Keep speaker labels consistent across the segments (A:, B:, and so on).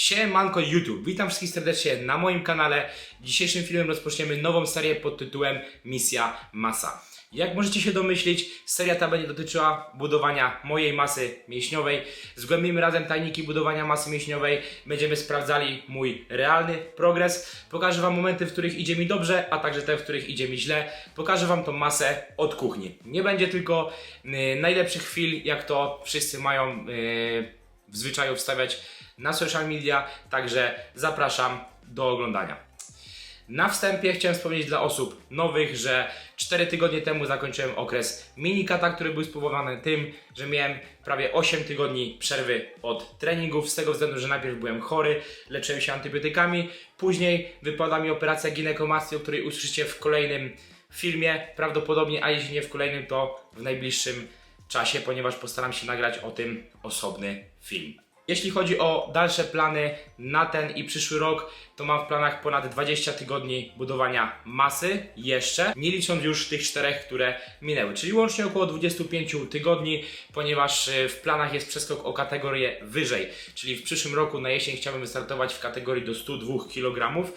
A: Siemanko YouTube, witam wszystkich serdecznie na moim kanale. Dzisiejszym filmem rozpoczniemy nową serię pod tytułem Misja Masa. Jak możecie się domyślić, seria ta będzie dotyczyła budowania mojej masy mięśniowej. Zgłębimy razem tajniki budowania masy mięśniowej. Będziemy sprawdzali mój realny progres. Pokażę Wam momenty, w których idzie mi dobrze, a także te, w których idzie mi źle. Pokażę Wam tą masę od kuchni. Nie będzie tylko y, najlepszych chwil, jak to wszyscy mają y, w zwyczaju wstawiać na social media, także zapraszam do oglądania. Na wstępie chciałem wspomnieć dla osób nowych, że 4 tygodnie temu zakończyłem okres minikata, który był spowodowany tym, że miałem prawie 8 tygodni przerwy od treningów, z tego względu, że najpierw byłem chory, leczyłem się antybiotykami, później wypadła mi operacja ginekomastii, o której usłyszycie w kolejnym filmie, prawdopodobnie, a jeśli nie w kolejnym, to w najbliższym czasie, ponieważ postaram się nagrać o tym osobny film. Jeśli chodzi o dalsze plany na ten i przyszły rok, to mam w planach ponad 20 tygodni budowania masy jeszcze, nie licząc już tych czterech, które minęły, czyli łącznie około 25 tygodni, ponieważ y, w planach jest przeskok o kategorię wyżej, czyli w przyszłym roku na jesień chciałbym wystartować w kategorii do 102 kg.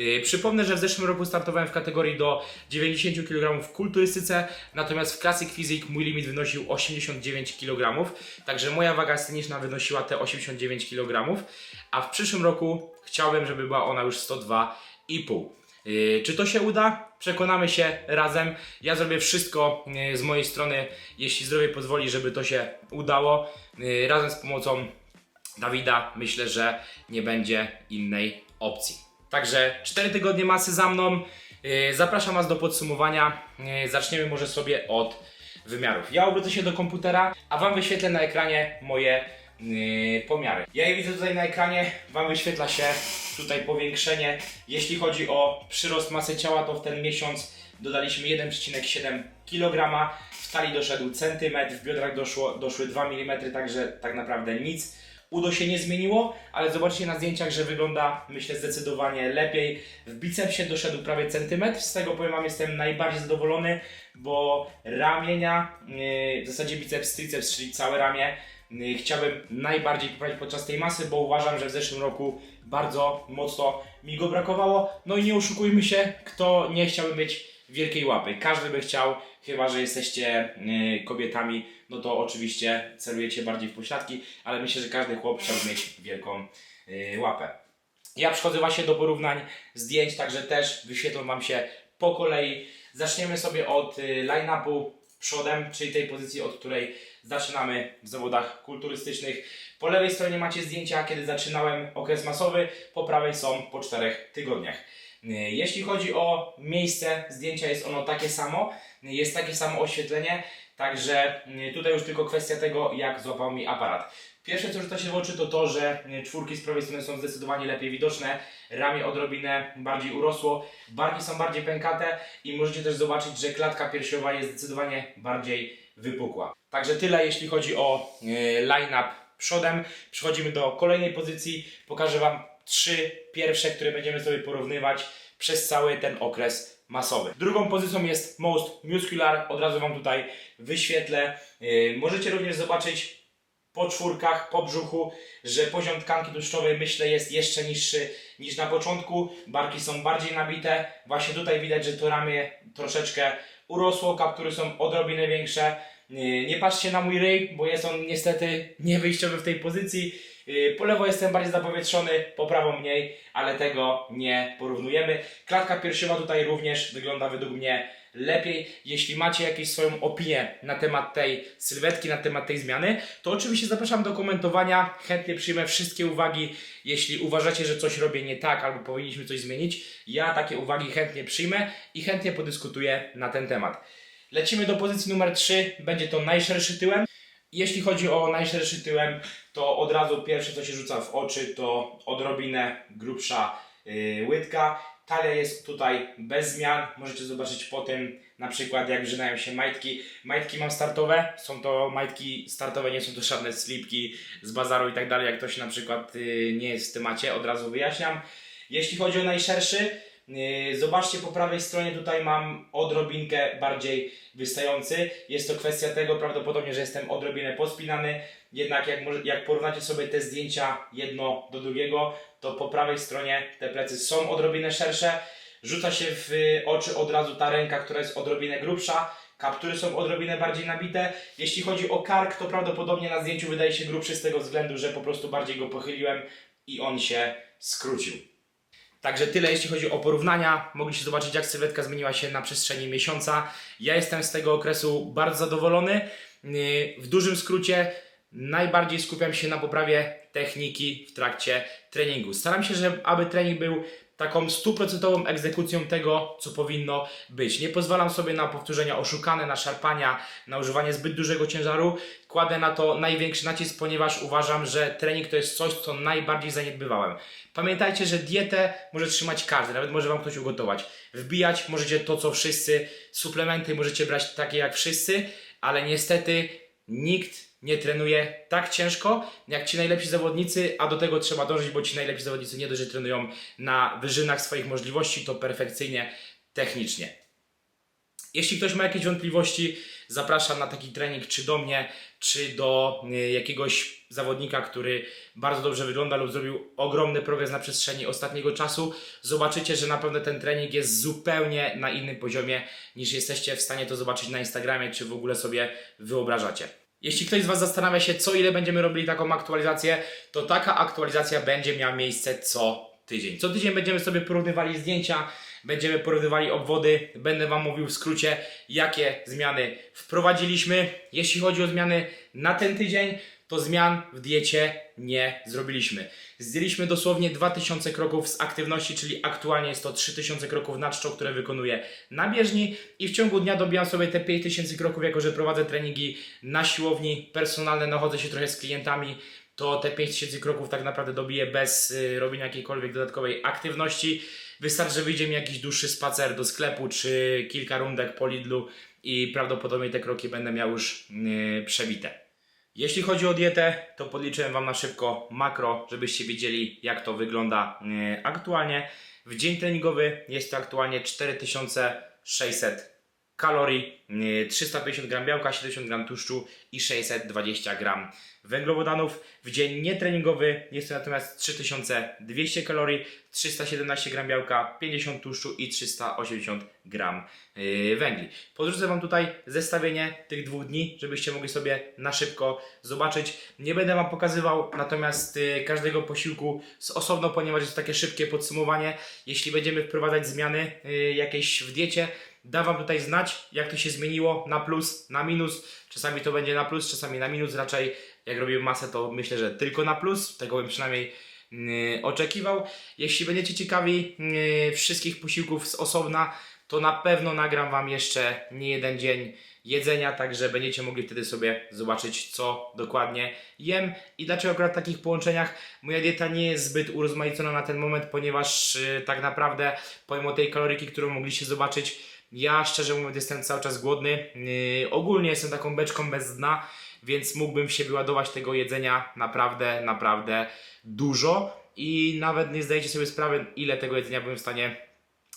A: Yy, Przypomnę, że w zeszłym roku startowałem w kategorii do 90 kg w kulturystyce, natomiast w Classic Physique mój limit wynosił 89 kg, także moja waga sceniczna wynosiła te 89 kg, a w przyszłym roku chciałbym, żeby była ona już 102,5. Yy, czy to się uda? Przekonamy się razem. Ja zrobię wszystko yy, z mojej strony, jeśli zdrowie pozwoli, żeby to się udało. Razem z pomocą Dawida myślę, że nie będzie innej opcji. Także 4 tygodnie masy za mną. Yy, Zapraszam Was do podsumowania. Yy, Zaczniemy może sobie od wymiarów. Ja obrócę się do komputera, a Wam wyświetlę na ekranie moje yy, pomiary. Ja je widzę tutaj na ekranie, Wam wyświetla się tutaj powiększenie. Jeśli chodzi o przyrost masy ciała, to w ten miesiąc dodaliśmy 1,7 kg. W talii doszedł centymetr, w biodrach doszło, doszły 2 mm, także tak naprawdę nic. Udo się nie zmieniło, ale zobaczcie na zdjęciach, że wygląda myślę zdecydowanie lepiej. W bicepsie doszedł prawie centymetr, z tego powiem Wam jestem najbardziej zadowolony, bo ramienia, yy, w zasadzie biceps, triceps, czyli całe ramię, yy, chciałbym najbardziej poprawić podczas tej masy, bo uważam, że w zeszłym roku bardzo mocno mi go brakowało. No i nie oszukujmy się, kto nie chciałby mieć wielkiej łapy. Każdy by chciał, chyba że jesteście yy, kobietami, no to oczywiście celujecie bardziej w pośladki, ale myślę, że każdy chłop chciałby mieć wielką yy, łapę. Ja przechodzę właśnie do porównań zdjęć, także też wyświetlą Wam się po kolei. Zaczniemy sobie od y, line-upu przodem, czyli tej pozycji, od której zaczynamy w zawodach kulturystycznych. Po lewej stronie macie zdjęcia, kiedy zaczynałem okres masowy, po prawej są po czterech tygodniach. Y, Jeśli chodzi o miejsce zdjęcia, jest ono takie samo, y, jest takie samo oświetlenie, także y, tutaj już tylko kwestia tego, jak złapał mi aparat. Pierwsze co rzuca się w oczy to to, że czwórki z prawej strony są zdecydowanie lepiej widoczne, ramię odrobinę bardziej urosło, barki są bardziej pękate i możecie też zobaczyć, że klatka piersiowa jest zdecydowanie bardziej wypukła. Także tyle jeśli chodzi o line-up przodem. Przechodzimy do kolejnej pozycji. Pokażę Wam trzy pierwsze, które będziemy sobie porównywać przez cały ten okres masowy. Drugą pozycją jest most muscular. Od razu Wam tutaj wyświetlę. Yy, możecie również zobaczyć po czwórkach, po brzuchu, że poziom tkanki tłuszczowej myślę jest jeszcze niższy niż na początku. Barki są bardziej nabite. Właśnie tutaj widać, że to ramię troszeczkę urosło, kaptury są odrobinę większe. Yy, Nie patrzcie na mój ryj, bo jest on niestety niewyjściowy w tej pozycji. Yy, Po lewo jestem bardziej zapowietrzony, po prawo mniej, ale tego nie porównujemy. Klatka piersiowa tutaj również wygląda według mnie lepiej. Jeśli macie jakąś swoją opinię na temat tej sylwetki, na temat tej zmiany, to oczywiście zapraszam do komentowania. Chętnie przyjmę wszystkie uwagi. Jeśli uważacie, że coś robię nie tak albo powinniśmy coś zmienić, ja takie uwagi chętnie przyjmę i chętnie podyskutuję na ten temat. Lecimy do pozycji numer 3. Będzie to najszerszy tyłem. Jeśli chodzi o najszerszy tyłem, to od razu pierwsze co się rzuca w oczy to odrobinę grubsza yy, łydka. Talia jest tutaj bez zmian. Możecie zobaczyć po tym na przykład jak wrzynają się majtki. Majtki mam startowe. Są to majtki startowe, nie są to żadne slipki z bazaru i tak dalej. Jak ktoś na przykład yy, nie jest w temacie, od razu wyjaśniam. Jeśli chodzi o najszerszy, Zobaczcie po prawej stronie, tutaj mam odrobinkę bardziej wystający. Jest to kwestia tego prawdopodobnie, że jestem odrobinę pospinany. jednak jak, jak porównacie sobie te zdjęcia jedno do drugiego, to po prawej stronie te plecy są odrobinę szersze. Rzuca się w y, oczy od razu ta ręka, która jest odrobinę grubsza. Kaptury są odrobinę bardziej nabite. Jeśli chodzi o kark, to prawdopodobnie na zdjęciu wydaje się grubszy z tego względu, że po prostu bardziej go pochyliłem i on się skrócił. Także tyle jeśli chodzi o porównania. Mogliście zobaczyć jak sylwetka zmieniła się na przestrzeni miesiąca. Ja jestem z tego okresu bardzo zadowolony. W dużym skrócie najbardziej skupiam się na poprawie techniki w trakcie treningu. Staram się, żeby aby trening był taką stuprocentową egzekucją tego, co powinno być. Nie pozwalam sobie na powtórzenia oszukane, na szarpania, na używanie zbyt dużego ciężaru. Kładę na to największy nacisk, ponieważ uważam, że trening to jest coś, co najbardziej zaniedbywałem. Pamiętajcie, że dietę może trzymać każdy, nawet może Wam ktoś ugotować. Wbijać możecie to, co wszyscy, suplementy możecie brać takie jak wszyscy, ale niestety nikt nie trenuje tak ciężko jak ci najlepsi zawodnicy, a do tego trzeba dążyć, bo ci najlepsi zawodnicy nie dość, że trenują na wyżynach swoich możliwości, to perfekcyjnie, technicznie. Jeśli ktoś ma jakieś wątpliwości, zapraszam na taki trening czy do mnie, czy do y, jakiegoś zawodnika, który bardzo dobrze wygląda lub zrobił ogromny progres na przestrzeni ostatniego czasu. Zobaczycie, że naprawdę ten trening jest zupełnie na innym poziomie niż jesteście w stanie to zobaczyć na Instagramie, czy w ogóle sobie wyobrażacie. Jeśli ktoś z Was zastanawia się, co ile będziemy robili taką aktualizację, to taka aktualizacja będzie miała miejsce co tydzień. Co tydzień będziemy sobie porównywali zdjęcia, będziemy porównywali obwody, będę Wam mówił w skrócie, jakie zmiany wprowadziliśmy. Jeśli chodzi o zmiany na ten tydzień, to zmian w diecie nie zrobiliśmy. Zdjęliśmy dosłownie 2000 kroków z aktywności, czyli aktualnie jest to 3000 kroków na czczo, które wykonuję na bieżni i w ciągu dnia dobijam sobie te 5000 kroków, jako że prowadzę treningi na siłowni personalne, nachodzę się trochę z klientami, to te 5000 kroków tak naprawdę dobiję bez y, robienia jakiejkolwiek dodatkowej aktywności. Wystarczy, że wyjdzie mi jakiś dłuższy spacer do sklepu, czy kilka rundek po Lidlu i prawdopodobnie te kroki będę miał już yy, przebite. Jeśli chodzi o dietę, to podliczyłem Wam na szybko makro, żebyście wiedzieli jak to wygląda yy, aktualnie. W dzień treningowy jest to aktualnie 4600 kalorii, yy, 350 gram białka, 70 gram tłuszczu i 620 gram węglowodanów. W dzień nietreningowy jest to natomiast 3200 kalorii, 317 gram białka, 50 tłuszczu i 380 gram yy, węgli. Podrzucę Wam tutaj zestawienie tych dwóch dni, żebyście mogli sobie na szybko zobaczyć. Nie będę Wam pokazywał natomiast yy, każdego posiłku z osobno, ponieważ jest to takie szybkie podsumowanie. Jeśli będziemy wprowadzać zmiany jakieś w diecie, da Wam tutaj znać, jak to się zmieniło na plus, na minus. Czasami to będzie na plus, czasami na minus. Raczej jak robię masę, to myślę, że tylko na plus. Tego bym przynajmniej yy, oczekiwał. Jeśli będziecie ciekawi yy, wszystkich posiłków z osobna, to na pewno nagram Wam jeszcze nie jeden dzień jedzenia, także będziecie mogli wtedy sobie zobaczyć, co dokładnie jem i dlaczego akurat w takich połączeniach moja dieta nie jest zbyt urozmaicona na ten moment, ponieważ yy, tak naprawdę pomimo tej kaloryki, którą mogliście zobaczyć, ja szczerze mówiąc jestem cały czas głodny. Yy, ogólnie jestem taką beczką bez dna, więc mógłbym w siebie ładować tego jedzenia naprawdę, naprawdę dużo i nawet nie zdajecie sobie sprawy, ile tego jedzenia byłem w stanie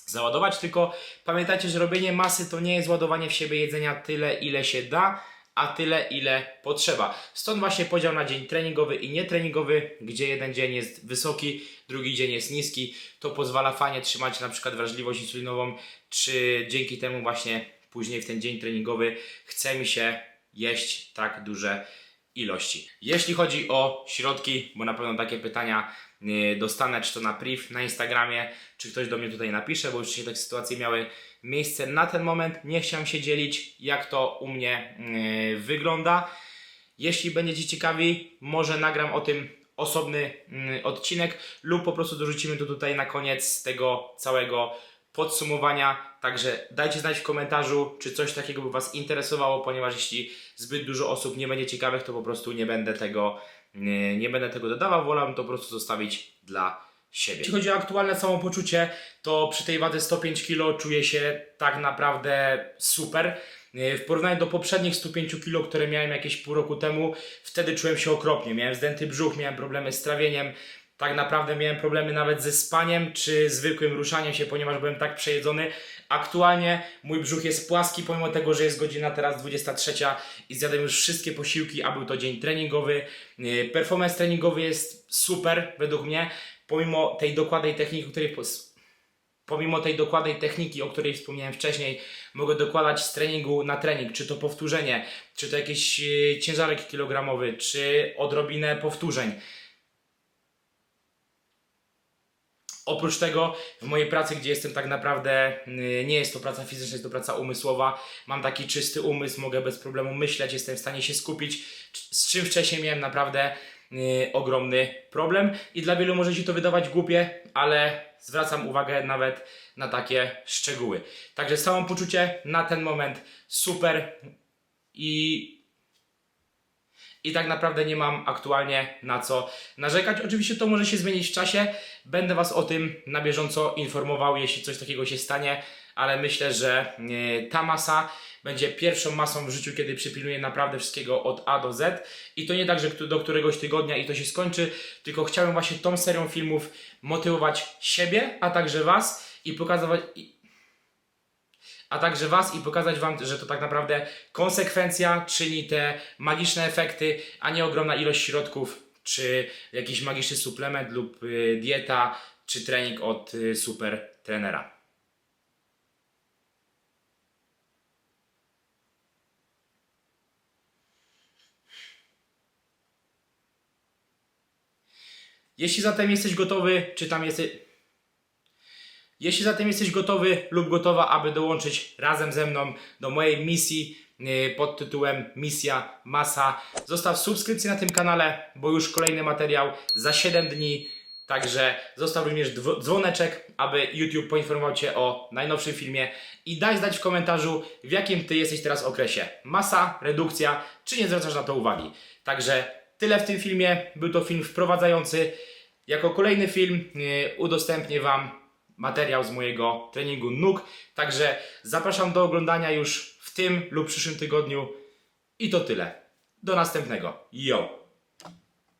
A: załadować, tylko pamiętajcie, że robienie masy to nie jest ładowanie w siebie jedzenia tyle, ile się da, a tyle, ile potrzeba. Stąd właśnie podział na dzień treningowy i nietreningowy, gdzie jeden dzień jest wysoki, drugi dzień jest niski. To pozwala fajnie trzymać na przykład wrażliwość insulinową, czy dzięki temu właśnie później w ten dzień treningowy chce mi się jeść tak duże ilości. Jeśli chodzi o środki, bo na pewno takie pytania yy, dostanę, czy to na priv, na Instagramie, czy ktoś do mnie tutaj napisze, bo już się takie sytuacje miały miejsce. Na ten moment nie chciałem się dzielić, jak to u mnie yy, wygląda. Jeśli będziecie ciekawi, może nagram o tym osobny yy, odcinek lub po prostu dorzucimy to tutaj na koniec tego całego podsumowania. Także dajcie znać w komentarzu, czy coś takiego by Was interesowało, ponieważ jeśli zbyt dużo osób nie będzie ciekawych, to po prostu nie będę tego, nie, będę tego dodawał. Wolałbym to po prostu zostawić dla siebie. Jeśli chodzi o aktualne samopoczucie, to przy tej wadze 105 kg czuję się tak naprawdę super. W porównaniu do poprzednich 105 kg, które miałem jakieś pół roku temu, wtedy czułem się okropnie. Miałem zdęty brzuch, miałem problemy z trawieniem. Tak naprawdę miałem problemy nawet ze spaniem czy zwykłym ruszaniem się, ponieważ byłem tak przejedzony. Aktualnie mój brzuch jest płaski, pomimo tego, że jest godzina teraz 23 i zjadłem już wszystkie posiłki, a był to dzień treningowy. Yy, Performance treningowy jest super według mnie, pomimo tej dokładnej techniki, której pomimo tej dokładnej techniki, o której wspomniałem wcześniej, mogę dokładać z treningu na trening, czy to powtórzenie, czy to jakiś e, ciężarek kilogramowy, czy odrobinę powtórzeń. Oprócz tego, w mojej pracy, gdzie jestem tak naprawdę, y, nie jest to praca fizyczna, jest to praca umysłowa. Mam taki czysty umysł, mogę bez problemu myśleć, jestem w stanie się skupić, z czym wcześniej miałem naprawdę y, ogromny problem. I dla wielu może się to wydawać głupie, ale zwracam uwagę nawet na takie szczegóły. Także samopoczucie na ten moment super i i tak naprawdę nie mam aktualnie na co narzekać. Oczywiście to może się zmienić w czasie. Będę Was o tym na bieżąco informował, jeśli coś takiego się stanie, ale myślę, że e, ta masa będzie pierwszą masą w życiu, kiedy przypilnuję naprawdę wszystkiego od A do Z. I to nie tak, że do któregoś tygodnia i to się skończy, tylko chciałem właśnie tą serią filmów motywować siebie, a także Was i pokazywać. A także Was i pokazać Wam, że to tak naprawdę konsekwencja czyni te magiczne efekty, a nie ogromna ilość środków, czy jakiś magiczny suplement lub y, dieta, czy trening od y, super trenera. Jeśli zatem jesteś gotowy, czy tam jesteś. Jeśli zatem jesteś gotowy lub gotowa, aby dołączyć razem ze mną do mojej misji yy, pod tytułem Misja Masa, zostaw subskrypcję na tym kanale, bo już kolejny materiał za 7 dni. Także zostaw również dzwoneczek, aby YouTube poinformował Cię o najnowszym filmie i daj znać w komentarzu, w jakim Ty jesteś teraz okresie. Masa, redukcja, czy nie zwracasz na to uwagi. Także tyle w tym filmie. Był to film wprowadzający. Jako kolejny film yy, udostępnię Wam materiał z mojego treningu nóg. Także zapraszam do oglądania już w tym lub przyszłym tygodniu. I to tyle. Do następnego. Yo!